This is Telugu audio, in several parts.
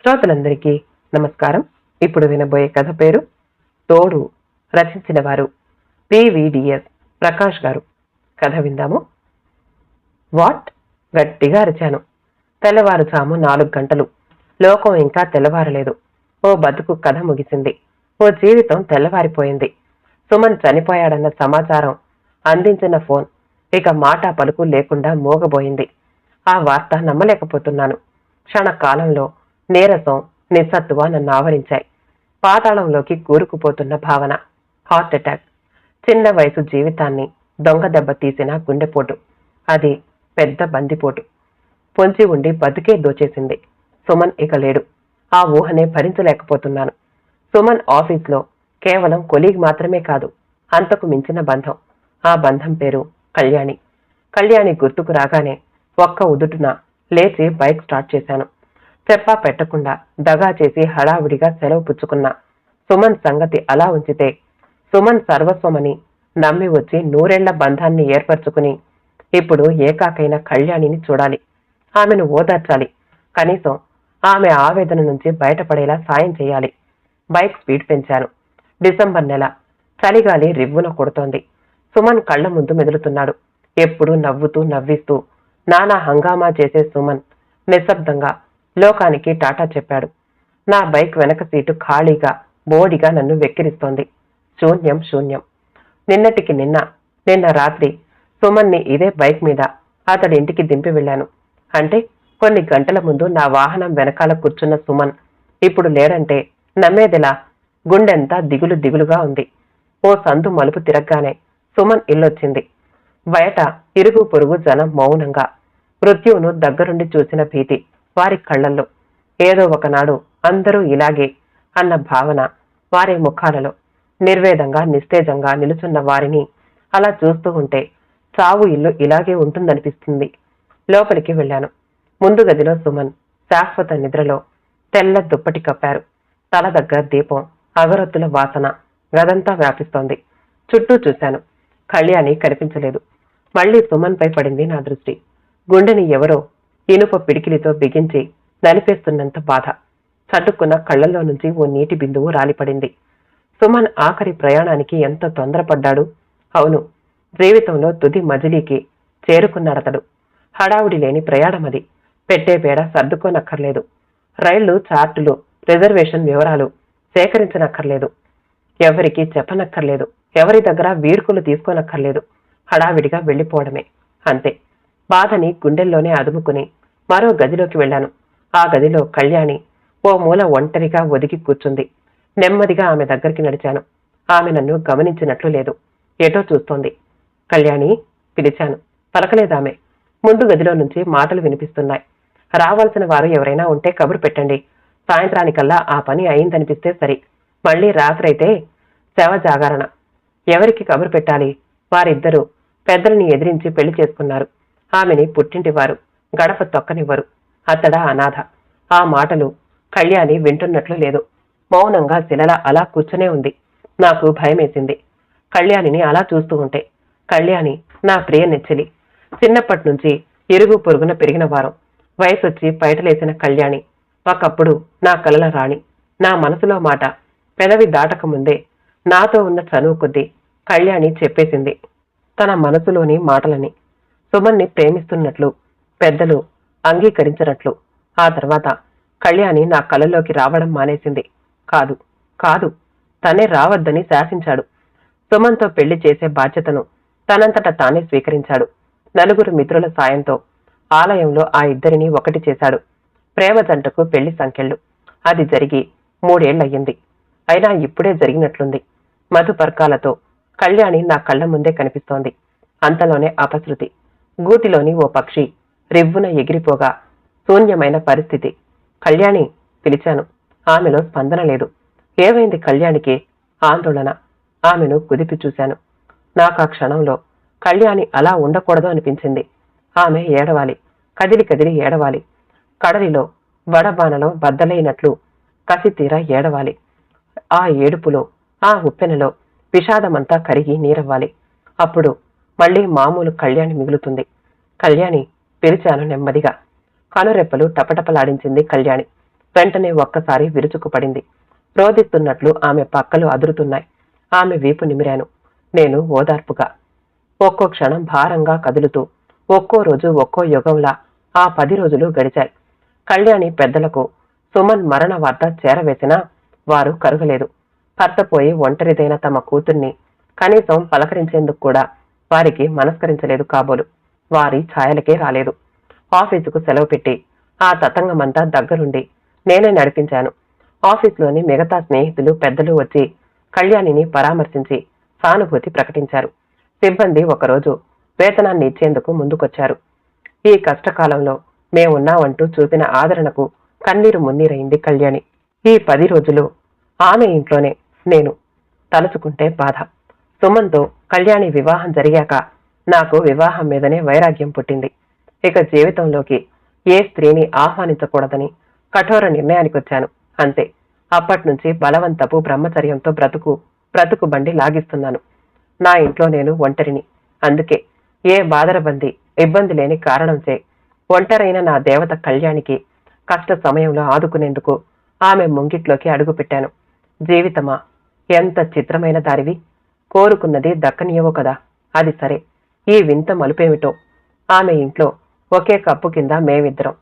శ్రోతలందరికీ నమస్కారం. ఇప్పుడు వినబోయే కథ పేరు తోడు రచించిన వారు పివిడిఎస్ ప్రకాష్ గారు. కథ విందాము. వాట్? గట్టిగా అరిచాను. తెల్లవారుజాము నాలుగు గంటలు. లోకం ఇంకా తెల్లవారలేదు. ఓ బతుకు కథ ముగిసింది. ఓ జీవితం తెల్లవారిపోయింది. సుమన్ చనిపోయాడన్న సమాచారం అందించిన ఫోన్. ఇక మాట పలుకు లేకుండా మోగబోయింది. ఆ వార్త నమ్మలేకపోతున్నాను. క్షణకాలంలో నీరసం నిస్సత్తువ నన్ను ఆవరించాయి. పాతాళంలోకి కూరుకుపోతున్న భావన హార్ట్ అటాక్. చిన్న వయసు జీవితాన్ని దొంగ దెబ్బ తీసిన గుండెపోటు. అది పెద్ద బందిపోటు. పొంచి ఉండి బతికే దోచేసింది. సుమన్ ఇక లేడు. ఆ ఊహనే భరించలేకపోతున్నాను. సుమన్ ఆఫీస్లో కేవలం కొలీగ్ మాత్రమే కాదు అంతకు మించిన బంధం. ఆ బంధం పేరు కళ్యాణి. కళ్యాణి గుర్తుకు రాగానే ఒక్క ఉదుటున లేచి బైక్ స్టార్ట్ చేశాను. చెప్పా పెట్టకుండా దగా చేసి హడావుడిగా సెలవు పుచ్చుకున్న. సుమన్ సంగతి అలా ఉంచితే. సుమన్ సర్వస్వమని నమ్మి వచ్చి నూరేళ్ళ బంధాన్ని ఏర్పరచుకుని ఇప్పుడు ఏకాకైన కళ్యాణిని చూడాలి. ఆమెను ఓదార్చాలి. కనీసం ఆమె ఆవేదన నుంచి బయటపడేలా సాయం చేయాలి. బైక్ స్పీడ్ పెంచాను. డిసెంబర్ నెల చలిగాలి రివ్వున కొడుతోంది. సుమన్ కళ్ళ ముందు మెదులుతున్నాడు. ఎప్పుడూ నవ్వుతూ నవ్విస్తూ నానా హంగామా చేసే సుమన్ నిశ్శబ్దంగా లోకానికి టాటా చెప్పాడు. నా బైక్ వెనక సీటు ఖాళీగా బోడిగా నన్ను వెక్కిరిస్తోంది. శూన్యం శూన్యం. నిన్నటికి నిన్న నిన్న రాత్రి సుమన్ని ఇదే బైక్ మీద అతడి ఇంటికి దింపి వెళ్ళాను. అంటే కొన్ని గంటల ముందు నా వాహనం వెనకాల కూర్చున్న సుమన్ ఇప్పుడు లేడంటే నమ్మేదిలా గుండెంతా దిగులు దిగులుగా ఉంది. ఓ సందు మలుపు తిరగగానే సుమన్ ఇల్లొచ్చింది. బయట ఇరుగు పొరుగు జనం మౌనంగా మృత్యువును దగ్గరుండి చూసిన భీతి. వారి కళ్ళల్లో. ఏదో ఒకనాడు అందరూ ఇలాగే అన్న భావన వారి ముఖాలలో నిర్వేదంగా నిస్తేజంగా నిలుచున్న వారిని అలా చూస్తూ ఉంటే చావు ఇల్లు ఇలాగే ఉంటుందనిపిస్తుంది. లోపలికి వెళ్ళాను. ముందు గదిలో సుమన్ శాశ్వత నిద్రలో తెల్ల దుప్పటి కప్పారు. తల దగ్గర దీపం అగరొత్తుల వాసన గదంతా వ్యాపిస్తోంది. చుట్టూ చూశాను. కళ్యాణి కనిపించలేదు. మళ్ళీ సుమన్ పై పడింది నా దృష్టి. గుండెని ఎవరో ఇనుప పిడికిలితో బిగించి నలిపేస్తున్నంత బాధ. చటుక్కున్న కళ్ళల్లో నుంచి ఓ నీటి బిందువు రాలిపడింది. సుమన్ ఆఖరి ప్రయాణానికి ఎంత తొందరపడ్డాడు? అవును జీవితంలో తుది మజిలీకి చేరుకున్నాడతడు హడావుడి లేని ప్రయాణం అది. పెట్టే పేడ సర్దుకోనక్కర్లేదు. రైళ్ళు చార్టులు రిజర్వేషన్ వివరాలు సేకరించనక్కర్లేదు. ఎవరికీ చెప్పనక్కర్లేదు. ఎవరి దగ్గర వీడ్కులు తీసుకోనక్కర్లేదు. హడావిడిగా వెళ్ళిపోవడమే. అంతే. బాధని గుండెల్లోనే అదుముకుని మరో గదిలోకి వెళ్ళాను. ఆ గదిలో కళ్యాణి ఓ మూల ఒంటరిగా ఒదిగి కూర్చుంది. నెమ్మదిగా ఆమె దగ్గరికి నడిచాను. ఆమె నన్ను గమనించినట్లు లేదు. ఏటో చూస్తోంది. కళ్యాణి పిలిచాను. పలకలేదామె ముందు గదిలో నుంచి మాటలు వినిపిస్తున్నాయి. రావాల్సిన వారు ఎవరైనా ఉంటే కబురు పెట్టండి. సాయంత్రానికల్లా ఆ పని అయిందనిపిస్తే సరి. మళ్ళీ రాత్రైతే శవ జాగరణ. ఎవరికి కబురు పెట్టాలి? వారిద్దరూ పెద్దల్ని ఎదిరించి పెళ్ళి చేసుకున్నారు. ఆమెని పుట్టింటివారు. గడప తొక్కనివ్వరు. అతడా అనాథ. ఆ మాటలు కళ్యాణి వింటున్నట్లు లేదు. మౌనంగా శిలల అలా కూర్చునే ఉంది. నాకు భయమేసింది. కళ్యాణిని అలా చూస్తూ ఉంటే కళ్యాణి నా ప్రియ నెచ్చిలి చిన్నప్పటి నుంచి ఇరుగు పొరుగున పెరిగిన వారం. వయసొచ్చి పైటలేసిన కళ్యాణి ఒకప్పుడు నా కలల రాణి. నా మనసులో మాట పెదవి దాటకముందే నాతో ఉన్న చనువు కొద్దీ కళ్యాణి చెప్పేసింది. తన మనసులోని మాటలని సుమన్ని ప్రేమిస్తున్నట్లు పెద్దలు అంగీకరించినట్లు. ఆ తర్వాత కళ్యాణి నా కళ్ళలోకి రావడం మానేసింది. కాదు కాదు తనే రావద్దని శాసించాడు. సుమన్తో పెళ్ళి చేసే బాధ్యతను తనంతట తానే స్వీకరించాడు. నలుగురు మిత్రుల సాయంతో ఆలయంలో ఆ ఇద్దరిని ఒకటి చేశాడు. ప్రేమ జంటకు పెళ్ళి సంఖ్యలు. అది జరిగి మూడేళ్ళయ్యింది అయినా ఇప్పుడే జరిగినట్లుంది. మధుపర్కాలతో కళ్యాణి నా కళ్ళ ముందే కనిపిస్తోంది. అంతలోనే అపశృతి. గూటిలోని ఓ పక్షి రివ్వున ఎగిరిపోగా శూన్యమైన పరిస్థితి. కళ్యాణి పిలిచాను. ఆమెలో స్పందన లేదు. ఏమైంది కళ్యాణికి? ఆందోళన. ఆమెను కుదిపి చూశాను. నాకు ఆ క్షణంలో కళ్యాణి అలా ఉండకూడదు అనిపించింది. ఆమె ఏడవాలి. కదిలి కదిలి ఏడవాలి. కడలిలో వడబానలో బద్దలైనట్లు కసి తీర ఏడవాలి. ఆ ఏడుపులో ఆ ఉప్పెనలో విషాదమంతా కరిగి నీరవ్వాలి. అప్పుడు మళ్ళీ మామూలు కళ్యాణి మిగులుతుంది. కళ్యాణి పిలిచాను నెమ్మదిగా. కనురెప్పలు టపటపలాడించింది కళ్యాణి. వెంటనే ఒక్కసారి విరుచుకుపడింది. రోదిస్తున్నట్లు ఆమె పక్కలు అదురుతున్నాయి. ఆమె వీపు నిమిరాను. నేను ఓదార్పుగా. ఒక్కో క్షణం భారంగా కదులుతూ ఒక్కో రోజు ఒక్కో యుగంలా ఆ పది రోజులు గడిచాయి. కళ్యాణి పెద్దలకు సుమన్ మరణ వార్త చేరవేసినా వారు కరుగలేదు. భర్తపోయి ఒంటరిదైన తమ కూతుర్ని కనీసం పలకరించేందుకు కూడా వారికి మనస్కరించలేదు కాబోలు. వారి ఛాయలకే రాలేదు. ఆఫీసుకు సెలవు పెట్టి ఆ తతంగమంతా దగ్గరుండి నేనే నడిపించాను. ఆఫీసులోని మిగతా స్నేహితులు పెద్దలు వచ్చి కళ్యాణిని పరామర్శించి సానుభూతి ప్రకటించారు. సిబ్బంది ఒకరోజు వేతనాన్ని ఇచ్చేందుకు ముందుకొచ్చారు. ఈ కష్టకాలంలో మేమున్నామంటూ చూపిన ఆదరణకు కన్నీరు మున్నీరైంది కళ్యాణి. ఈ పది రోజులు ఆమె ఇంట్లోనే నేను తలుచుకుంటే బాధ. సుమన్తో కళ్యాణి వివాహం జరిగాక నాకు వివాహం మీదనే వైరాగ్యం పుట్టింది. ఇక జీవితంలోకి ఏ స్త్రీని ఆహ్వానించకూడదని కఠోర నిర్ణయానికి వచ్చాను. అంతే. అప్పట్నుంచి బలవంతపు బ్రహ్మచర్యంతో బ్రతుకు బ్రతుకు బండి లాగిస్తున్నాను. నా ఇంట్లో నేను ఒంటరిని. అందుకే ఏ బాదరబంది ఇబ్బంది లేని కారణంచే ఒంటరైన నా దేవత కళ్యాణికి కష్ట సమయంలో ఆదుకునేందుకు ఆమె ముంగిట్లోకి అడుగుపెట్టాను. జీవితమా? ఎంత చిత్రమైన దారివి? కోరుకున్నది దక్కనియవో కదా? అది సరే. ఈ వింత మలుపేమిటో? ఆమె ఇంట్లో ఒకే కప్పు కింద మేమిద్దరం.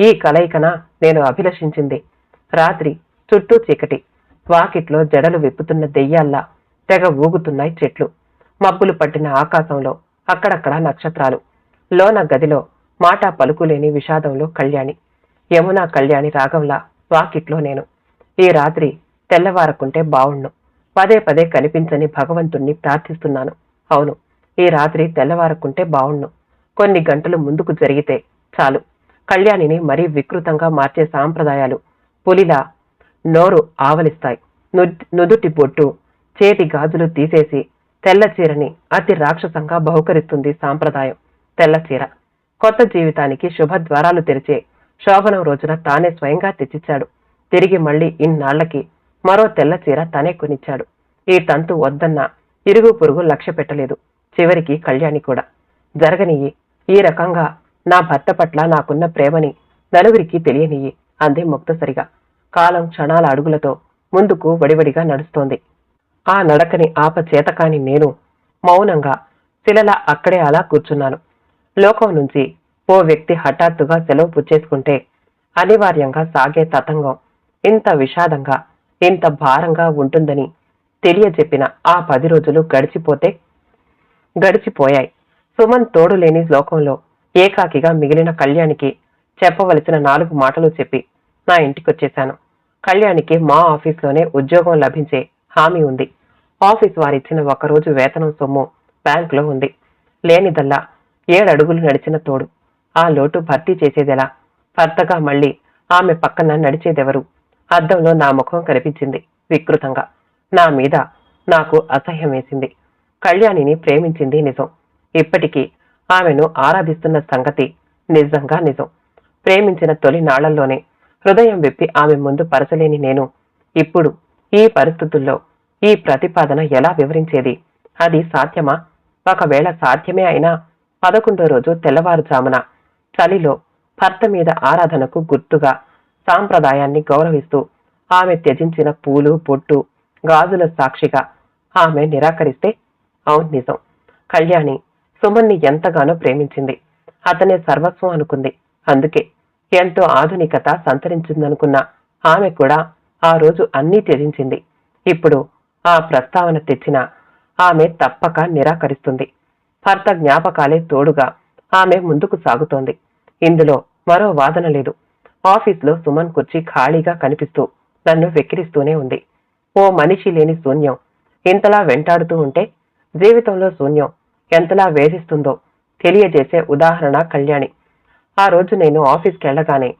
ఈ కలయికన నేను అభిలషించింది. రాత్రి చుట్టూ చీకటి. వాకిట్లో జడలు విప్పుతున్న దెయ్యాల్లా తెగ ఊగుతున్నాయి చెట్లు. మబ్బులు పట్టిన ఆకాశంలో అక్కడక్కడ నక్షత్రాలు. లోన గదిలో మాట పలుకులేని విషాదంలో కళ్యాణి. యమునా కళ్యాణి రాగంలా వాకిట్లో నేను. ఈ రాత్రి తెల్లవారకుంటే బావుణ్ణు పదే పదే కనిపించని భగవంతుణ్ణి ప్రార్థిస్తున్నాను. అవును ఈ రాత్రి తెల్లవారకుంటే బావుణ్ణు కొన్ని గంటలు ముందుకు జరిగితే చాలు. కళ్యాణిని మరీ వికృతంగా మార్చే సాంప్రదాయాలు పులిలా నోరు ఆవలిస్తాయి. ను- నుదుటి బొట్టు చేతి గాజులు తీసేసి తెల్ల చీరని అతి రాక్షసంగా బహుకరిస్తుంది సాంప్రదాయం తెల్ల చీర. కొత్త జీవితానికి శుభద్వారాలు తెరిచే శోభనం రోజున తానే స్వయంగా తెచ్చిచ్చాడు. తిరిగి మళ్ళీ ఇన్నాళ్ళకి మరో తెల్ల చీర తనే కొనిచ్చాడు. ఈ తంతు వద్దన్న ఇరుగు పొరుగు లక్ష్య పెట్టలేదు. చివరికి కళ్యాణి కూడా. జరగనియ్యి. ఈ రకంగా నా భర్త పట్ల నాకున్న ప్రేమని నలుగురికి తెలియనియ్యి అంది ముక్తసరిగా. కాలం క్షణాల అడుగులతో ముందుకు వడివడిగా నడుస్తోంది. ఆ నడకని ఆప చేతకాని నేను మౌనంగా శిలలా అక్కడే అలా కూర్చున్నాను. లోకం నుంచి ఓ వ్యక్తి హఠాత్తుగా సెలవు పుచ్చేసుకుంటే అనివార్యంగా సాగే తతంగం ఇంత విషాదంగా ఇంత భారంగా ఉంటుందని తెలియజెప్పిన ఆ పది రోజులు గడిచిపోతే గడిచిపోయాయి. సుమన్ తోడు లేని లోకంలో ఏకాకిగా మిగిలిన కళ్యాణికి చెప్పవలసిన నాలుగు మాటలు చెప్పి నా ఇంటికొచ్చేశాను. కళ్యాణికి మా ఆఫీస్లోనే ఉద్యోగం లభించే హామీ ఉంది. ఆఫీస్ వారిచ్చిన ఒకరోజు వేతనం సొమ్ము బ్యాంకులో ఉంది. లేనిదల్లా ఏడడుగులు నడిచిన తోడు ఆ లోటు భర్తీ చేసేదెలా? భర్తగా మళ్ళీ ఆమె పక్కన నడిచేదెవరు? అద్దంలో నా ముఖం కనిపించింది వికృతంగా. నా మీద నాకు అసహ్యం వేసింది. కళ్యాణిని ప్రేమించింది నిజం. ఇప్పటికీ ఆమెను ఆరాధిస్తున్న సంగతి నిజంగా నిజం. ప్రేమించిన తొలి నాళ్ళలోనే హృదయం విప్పి ఆమె ముందు పరచలేని నేను. ఇప్పుడు ఈ పరిస్థితుల్లో ఈ ప్రతిపాదన ఎలా వివరించేది? అది సాధ్యమా? ఒకవేళ సాధ్యమే అయినా పదకొండో రోజు తెల్లవారుజామున చలిలో భర్త మీద ఆరాధనకు గుర్తుగా సాంప్రదాయాన్ని గౌరవిస్తూ ఆమె త్యజించిన పూలు బొట్టు గాజుల సాక్షిగా ఆమె నిరాకరిస్తే అవును నిజం. కళ్యాణి సుమన్ని ఎంతగానో ప్రేమించింది. అతనే సర్వస్వం అనుకుంది. అందుకే ఎంతో ఆధునికత సంతరించిందనుకున్న ఆమె కూడా ఆ రోజు అన్నీ త్యజించింది. ఇప్పుడు ఆ ప్రస్తావన తెచ్చిన ఆమె తప్పక నిరాకరిస్తుంది. భర్త జ్ఞాపకాలే తోడుగా ఆమె ముందుకు సాగుతోంది. ఇందులో మరో వాదన లేదు. ఆఫీస్లో సుమన్ కుర్చీ ఖాళీగా కనిపిస్తూ నన్ను వెక్కిరిస్తూనే ఉంది. ఓ మనిషి లేని శూన్యం. ఇంతలా వెంటాడుతూ ఉంటే జీవితంలో శూన్యం ఎంతలా వేధిస్తుందో తెలియజేసే ఉదాహరణ కళ్యాణి. ఆ రోజు నేను ఆఫీస్కి వెళ్ళగానే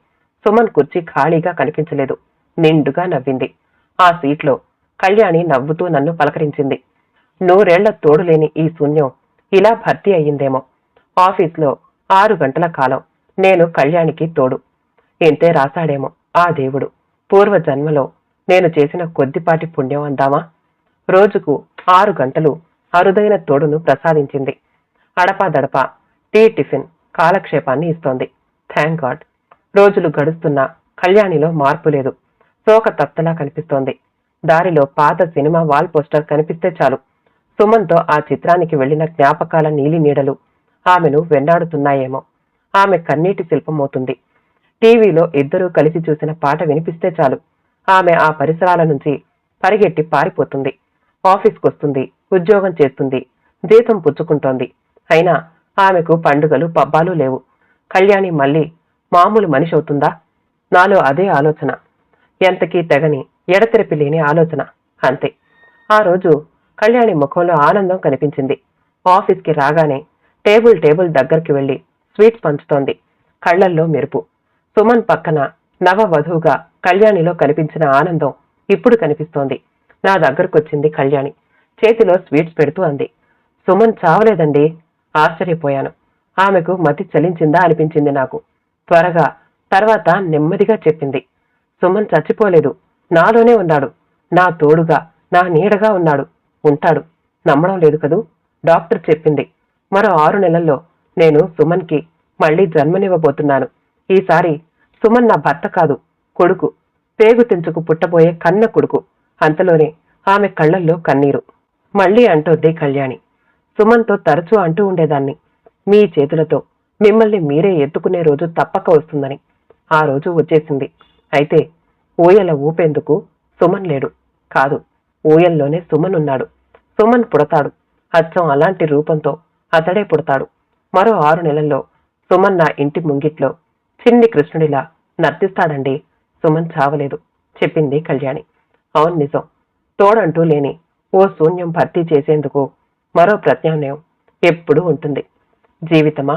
సుమన్ కుర్చీ ఖాళీగా కనిపించలేదు. నిండుగా నవ్వింది. ఆ సీట్లో కళ్యాణి నవ్వుతూ నన్ను పలకరించింది. నూరేళ్ళ తోడులేని ఈ శూన్యం ఇలా భర్తీ అయ్యిందేమో. ఆఫీస్లో ఆరు గంటల కాలం నేను కళ్యాణికి తోడు. ఇంతే రాశాడేమో ఆ దేవుడు. పూర్వ జన్మలో నేను చేసిన కొద్దిపాటి పుణ్యం అందామా? రోజుకు ఆరు గంటలు అరుదైన తోడును ప్రసాదించింది. అడపాదడపా టీ టిఫిన్ కాలక్షేపాన్ని ఇస్తోంది. Thank God. రోజులు గడుస్తున్నా కళ్యాణిలో మార్పు లేదు. శోక తప్తలా కనిపిస్తోంది. దారిలో పాత సినిమా వాల్ పోస్టర్ కనిపిస్తే చాలు. సుమన్తో ఆ చిత్రానికి వెళ్ళిన జ్ఞాపకాల నీలి నీడలు ఆమెను వెన్నాడుతున్నాయేమో ఆమె కన్నీటి శిల్పమవుతుంది టీవీలో ఇద్దరూ కలిసి చూసిన పాట వినిపిస్తే చాలు. ఆమె ఆ పరిసరాల నుంచి పరిగెట్టి పారిపోతుంది. ఆఫీస్కొస్తుంది. ఉద్యోగం చేస్తుంది. జీతం పుచ్చుకుంటోంది. అయినా ఆమెకు పండుగలు పబ్బాలు లేవు. కళ్యాణి మళ్ళీ మామూలు మనిషి అవుతుందా? నాలో అదే ఆలోచన. ఎంతకీ తెగని ఎడతెరిపి లేని ఆలోచన. అంతే. ఆ రోజు కళ్యాణి ముఖంలో ఆనందం కనిపించింది. ఆఫీస్కి రాగానే టేబుల్ టేబుల్ దగ్గరికి వెళ్ళి స్వీట్స్ పంచుతోంది. కళ్ళల్లో మెరుపు. సుమన్ పక్కన నవ వధువుగా కళ్యాణిలో కనిపించిన ఆనందం ఇప్పుడు కనిపిస్తోంది. నా దగ్గరకొచ్చింది కళ్యాణి. చేతిలో స్వీట్స్ పెడుతూ అంది. సుమన్ చావలేదండి. ఆశ్చర్యపోయాను. ఆమెకు మతి చలించిందా అనిపించింది నాకు. త్వరగా తర్వాత నెమ్మదిగా చెప్పింది. సుమన్ చచ్చిపోలేదు. నాలోనే ఉన్నాడు. నా తోడుగా నా నీడగా ఉన్నాడు. ఉంటాడు. నమ్మడం లేదు కదూ? డాక్టర్ చెప్పింది. మరో ఆరు నెలల్లో నేను సుమన్కి మళ్ళీ జన్మనివ్వబోతున్నాను. ఈసారి సుమన్ నా భర్త కాదు కొడుకు. పేగు తెంచుకు పుట్టబోయే కన్న కొడుకు. అంతలోనే ఆమె కళ్ళల్లో కన్నీరు. మళ్ళీ అంటోద్ది కళ్యాణి. సుమన్తో తరచూ అంటూ ఉండేదాన్ని మీ చేతులతో. మిమ్మల్ని మీరే ఎత్తుకునే రోజు తప్పక వస్తుందని. ఆ రోజు వచ్చేసింది. అయితే ఊయల ఊపేందుకు సుమన్ లేడు. కాదు ఊయల్లోనే సుమన్ ఉన్నాడు. సుమన్ పుడతాడు. అచ్చం అలాంటి రూపంతో అతడే పుడతాడు. మరో ఆరు నెలల్లో సుమన్ నా ఇంటి ముంగిట్లో చిన్ని కృష్ణుడిలా నర్తిస్తాడండి. సుమన్ చావలేదు చెప్పింది కళ్యాణి. అవును నిజం తోడంటూ లేని ఓ శూన్యం భర్తీ చేసేందుకు మరో ప్రత్యామ్నాయం ఎప్పుడూ ఉంటుంది. జీవితమా?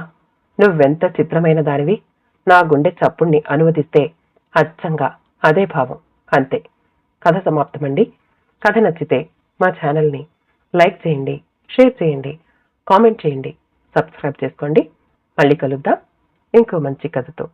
నువ్వెంత చిత్రమైన దానివి? నా గుండె చప్పుణ్ణి అనువదిస్తే అచ్చంగా అదే భావం. అంతే. కథ సమాప్తమండి. కథ నచ్చితే మా ఛానల్ని లైక్ చేయండి షేర్ చేయండి కామెంట్ చేయండి సబ్స్క్రైబ్ చేసుకోండి. మళ్ళీ కలుద్దాం. ఇంకో మంచి కథతో.